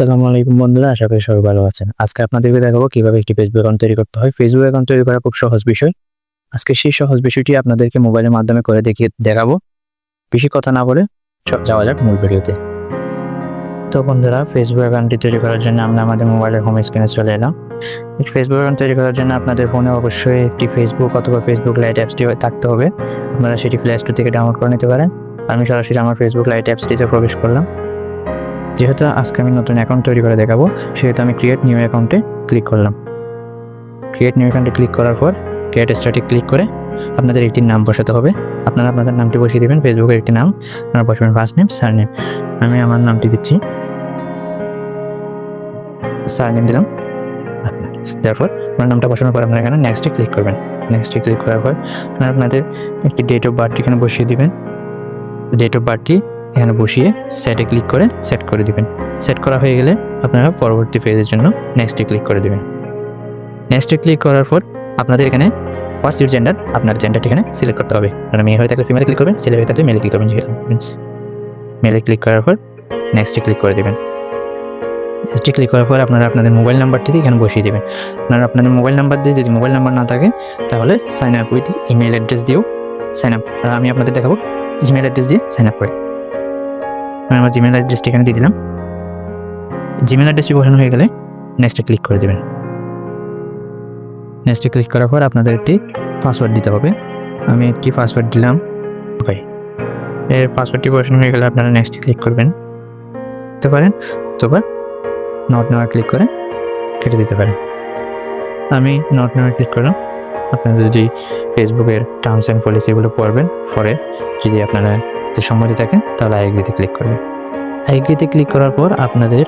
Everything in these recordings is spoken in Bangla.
আসসালামু আলাইকুম বন্ধুরা, আশা করি সবাই ভালো আছেন। আজকে আপনাদেরকে দেখাবো কীভাবে একটি ফেসবুক অ্যাকাউন্ট তৈরি করতে হয়। ফেসবুক অ্যাকাউন্ট তৈরি করা খুব সহজ বিষয়। আজকে সেই সহজ বিষয়টি আপনাদেরকে মোবাইলের মাধ্যমে করে দেখিয়ে দেখাবো। বেশি কথা না বলে চ- যাওয়া যাক মূল ভিডিওতে। তো বন্ধুরা ফেসবুক অ্যাকাউন্টটি তৈরি করার জন্য আমরা আমাদের মোবাইলের হোম স্ক্রিনে চলে এলাম। ফেসবুক অ্যাকাউন্ট তৈরি করার জন্য আপনাদের ফোনে অবশ্যই একটি ফেসবুক অথবা ফেসবুক লাইট অ্যাপসটি থাকতে হবে। আপনারা সেটি প্লে স্টোর থেকে ডাউনলোড করে নিতে পারেন। আমি সরাসরি আমার ফেসবুক লাইট অ্যাপসটিতে প্রবেশ করলাম। যেহেতু আজকে আমি নতুন অ্যাকাউন্ট তৈরি করে দেখাবো, সেহেতু আমি ক্রিয়েট নিউ অ্যাকাউন্টে ক্লিক করলাম। ক্রিয়েট নিউ অ্যাকাউন্টে ক্লিক করার পর ক্রিয়েট স্টার্টে ক্লিক করে আপনাদের একটি নাম বসাতে হবে। আপনারা আপনাদের নামটি বসিয়ে দেবেন ফেসবুকের একটি নাম, আপনারা বসাবেন ফার্স্ট নেম সার নেম আমি আমার নামটি দিচ্ছি। সার নেম দিলাম। তারপর আপনার নামটা বসানোর পর আপনারা এখানে নেক্সটে ক্লিক করবেন। নেক্সটে ক্লিক করার পর আপনারা আপনাদের একটি ডেট অফ বার্থ এখানে বসিয়ে দিবেন। ডেট অফ বার্থটি এখানে বসিয়ে সেটে ক্লিক করে সেট করে দিবেন। সেট করা হয়ে গেলে আপনারা পরবর্তী পেজের জন্য নেক্সটে ক্লিক করে দিবেন। নেক্সটে ক্লিক করার পর আপনাদের এখানে ফার্স্ট ইউর জেন্ডার আপনার জেন্ডারটি এখানে সিলেক্ট করতে হবে। আপনারা মেয়ে হয়ে থাকলে ফিমেলে ক্লিক করবেন, ছেলে হয়ে থাকলে মেলে ক্লিক করবেন যেহেতু। মেলে ক্লিক করার পর নেক্সটে ক্লিক করে দেবেন। নেক্সটে ক্লিক করার পর আপনারা আপনাদের মোবাইল নাম্বারটি এখানে বসিয়ে দেবেন। আপনারা আপনাদের মোবাইল নাম্বার দিয়ে যদি মোবাইল নাম্বার না থাকে, তাহলে sign up with email address দিয়েও সাইন আপ আমি আপনাদের দেখাবো জিমেল অ্যাড্রেস দিয়ে সাইন আপ করে। আমি আমার জিমেল অ্যাড্রেসটি এখানে দিয়ে দিলাম। জিমেল অ্যাড্রেসটি বসানো হয়ে গেলে নেক্সটে ক্লিক করে দেবেন। নেক্সটে ক্লিক করার পর আপনাদের একটি পাসওয়ার্ড দিতে হবে। আমি একটি পাসওয়ার্ড দিলাম। ওকে এর পাসওয়ার্ডটি বসানো হয়ে গেলে আপনারা নেক্সটে ক্লিক করবেন। দিতে পারেন অথবা নট নেওয়া ক্লিক করে কেটে দিতে পারেন। আমি নট নেওয়া ক্লিক করলাম। আপনারা যদি ফেসবুকের টার্মস অ্যান্ড পলিসিগুলো পড়বেন, পরে যদি আপনারা যদি সম্মতি থাকেন তাহলে আইগ্রিতে ক্লিক করবেন। আইগ্রিতে ক্লিক করার পর আপনাদের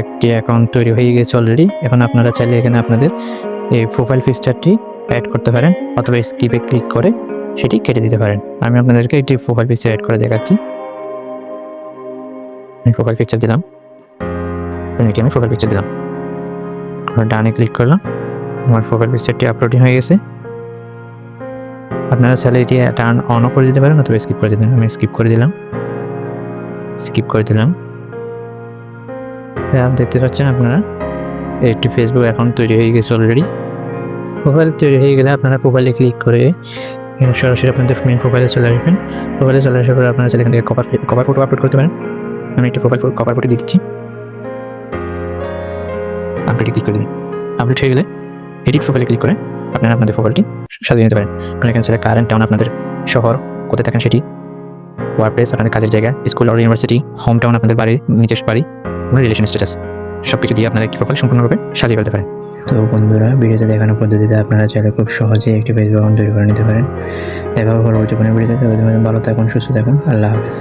একটি অ্যাকাউন্ট তৈরি হয়ে গেছে অলরেডি এখন আপনারা চাইলে এখানে আপনাদের এই প্রোফাইল পিকচারটি অ্যাড করতে পারেন অথবা স্কিপে ক্লিক করে সেটি কেটে দিতে পারেন। আমি আপনাদেরকে একটি প্রোফাইল পিকচার অ্যাড করে দেখাচ্ছি। আমি প্রোফাইল পিকচার দিলাম। এটি আমি প্রোফাইল পিকচার দিলাম। ডানে ক্লিক করলাম। আমার প্রোফাইল পিকচারটি আপলোডিং হয়ে গেছে। আপনারা চাইলে এটি টার্ন অনও করে দিতে পারেন অথবা স্কিপ করে দিতে আমি স্কিপ করে দিলাম। স্কিপ করে দিলাম। আপনি দেখতে পাচ্ছেন আপনারা, একটি ফেসবুক অ্যাকাউন্ট তৈরি হয়ে গেছে অলরেডি প্রোফাইল তৈরি হয়ে গেলে আপনারা প্রোফাইলে ক্লিক করে সরাসরি আপনাদের মেন প্রোফাইলে চলে আসবেন। প্রোফাইলে চলে আসার পরে আপনারা চাইলে এখান থেকে কভার কভার ফটো আপলোড করতে পারেন। আমি একটি প্রোফাইল কভার ফটো দিচ্ছি। আপডেটে ক্লিক করে দিন। আপডেট হয়ে গেলে এডিট প্রোফাইলে ক্লিক করে আপনারা আপনাদের প্রোফাইলটি সাজিয়ে নিতে পারেন। আপনারা এখানে চাইলে কারেন্ট টাউন আপনাদের শহর, কোথায় থাকেন সেটি? ওয়ার্ক প্লেস আপনাদের কাজের জায়গা স্কুল আর ইউনিভার্সিটি হোম টাউন আপনাদের বাড়ি, নিজের বাড়ি, আপনার রিলেশন স্ট্যাটাস সব কিছু দিয়ে আপনারা একটি প্রোফাইল সম্পূর্ণরূপে সাজিয়ে ফেলতে পারেন। তো বন্ধুরা, ভিডিওতে দেখানো পদ্ধতিতে আপনারা চাইলে খুব সহজেই একটি ফেসবুক অ্যাকাউন্ট তৈরি করে নিতে পারেন। দেখা হবে পরবর্তী কোনো ভিডিওতে ভালো থাকুন, সুস্থ থাকুন, আল্লাহ হাফেজ।